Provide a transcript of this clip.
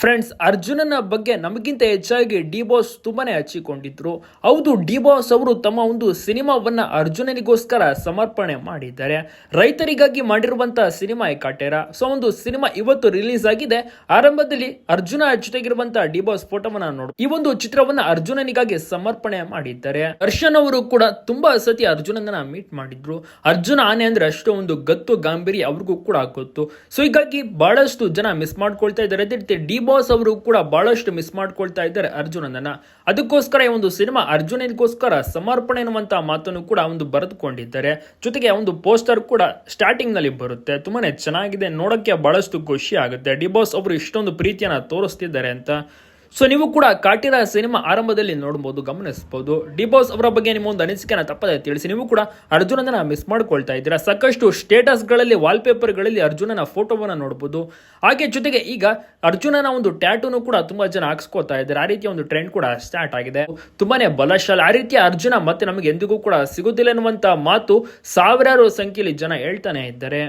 Friends ಅರ್ಜುನನ ಬಗ್ಗೆ ನಮಗಿಂತ ಹೆಚ್ಚಾಗಿ ಡಿ ಬಾಸ್ ತುಂಬಾನೇ ಹಚ್ಚಿಕೊಂಡಿದ್ರು. ಹೌದು ಡಿ ಬಾಸ್ ಅವರು ತಮ್ಮ ಒಂದು ಸಿನಿಮಾವನ್ನ ಅರ್ಜುನನಿಗೋಸ್ಕರ ಸಮರ್ಪಣೆ ಮಾಡಿದ್ದಾರೆ. ರೈತರಿಗಾಗಿ ಮಾಡಿರುವಂತಹ ಸಿನಿಮಾ ಕಾಟೇರ. ಸೊ ಒಂದು ಸಿನಿಮಾ ಇವತ್ತು ರಿಲೀಸ್ ಆಗಿದೆ. ಆರಂಭದಲ್ಲಿ ಅರ್ಜುನ ಜೊತೆಗಿರುವಂತಹ ಡಿ ಬಾಸ್ ಫೋಟೋವನ್ನ ನೋಡು, ಈ ಒಂದು ಚಿತ್ರವನ್ನ ಅರ್ಜುನನಿಗಾಗಿ ಸಮರ್ಪಣೆ ಮಾಡಿದ್ದಾರೆ. ದರ್ಶನ್ ಅವರು ಕೂಡ ತುಂಬಾ ಸತಿ ಅರ್ಜುನನ ಮೀಟ್ ಮಾಡಿದ್ರು. ಅರ್ಜುನ ಆನೆ ಅಂದ್ರೆ ಅಷ್ಟು ಒಂದು ಗತ್ತು ಗಾಂಭೀರ್ಯ ಅವ್ರಿಗೂ ಕೂಡ ಗೊತ್ತು. ಸೊ ಹೀಗಾಗಿ ಬಹಳಷ್ಟು ಜನ ಮಿಸ್ ಮಾಡ್ಕೊಳ್ತಾ ಇದ್ದಾರೆ. ಡಿ ಬಾಸ್ ಅವರು ಕೂಡ ಬಹಳಷ್ಟು ಮಿಸ್ ಮಾಡ್ಕೊಳ್ತಾ ಇದ್ದಾರೆ ಅರ್ಜುನನನ್ನ. ಅದಕ್ಕೋಸ್ಕರ ಈ ಒಂದು ಸಿನಿಮಾ ಅರ್ಜುನನಿಗೋಸ್ಕರ ಸಮರ್ಪಣೆ ಎನ್ನುವಂತಹ ಮಾತನ್ನು ಕೂಡ ಒಂದು ಬರೆದುಕೊಂಡಿದ್ದಾರೆ. ಜೊತೆಗೆ ಒಂದು ಪೋಸ್ಟರ್ ಕೂಡ ಸ್ಟಾರ್ಟಿಂಗ್ನಲ್ಲಿ ಬರುತ್ತೆ. ತುಂಬಾನೇ ಚೆನ್ನಾಗಿದೆ. ನೋಡಕ್ಕೆ ಬಹಳಷ್ಟು ಖುಷಿ ಆಗುತ್ತೆ. ಡಿ ಬಾಸ್ ಅವರು ಇಷ್ಟೊಂದು ಪ್ರೀತಿಯನ್ನ ತೋರಿಸ್ತಿದ್ದಾರೆ ಅಂತ ಸೊ ನೀವು ಕೂಡ ಕಾಟಿರ ಸಿನಿಮಾ ಆರಂಭದಲ್ಲಿ ನೋಡಬಹುದು, ಗಮನಿಸಬಹುದು. ಡಿ ಬಾಸ್ ಅವರ ಬಗ್ಗೆ ನಿಮ್ಮ ಒಂದು ಅನಿಸಿಕೆನ ತಪ್ಪದೆ ತಿಳಿಸಿ, ನೀವು ಕೂಡ ಅರ್ಜುನನ ಮಿಸ್ ಮಾಡ್ಕೊಳ್ತಾ ಇದ್ದೀರಾ. ಸಾಕಷ್ಟು ಸ್ಟೇಟಸ್ಗಳಲ್ಲಿ ವಾಲ್ಪೇಪರ್ಗಳಲ್ಲಿ ಅರ್ಜುನನ ಫೋಟೋವನ್ನು ನೋಡಬಹುದು. ಹಾಗೆ ಜೊತೆಗೆ ಈಗ ಅರ್ಜುನನ ಒಂದು ಟ್ಯಾಟೂನು ಕೂಡ ತುಂಬಾ ಜನ ಹಾಕ್ಸ್ಕೊತಾ ಇದ್ದಾರೆ. ಆ ರೀತಿಯ ಒಂದು ಟ್ರೆಂಡ್ ಕೂಡ ಸ್ಟಾರ್ಟ್ ಆಗಿದೆ. ತುಂಬಾನೇ ಬಲಶಾಲಿ, ಆ ರೀತಿಯ ಅರ್ಜುನ ಮತ್ತೆ ನಮಗೆ ಎಂದಿಗೂ ಕೂಡ ಸಿಗುದಿಲ್ಲ ಎನ್ನುವಂತ ಮಾತು ಸಾವಿರಾರು ಸಂಖ್ಯೆಯಲ್ಲಿ ಜನ ಹೇಳ್ತಾನೆ ಇದ್ದಾರೆ.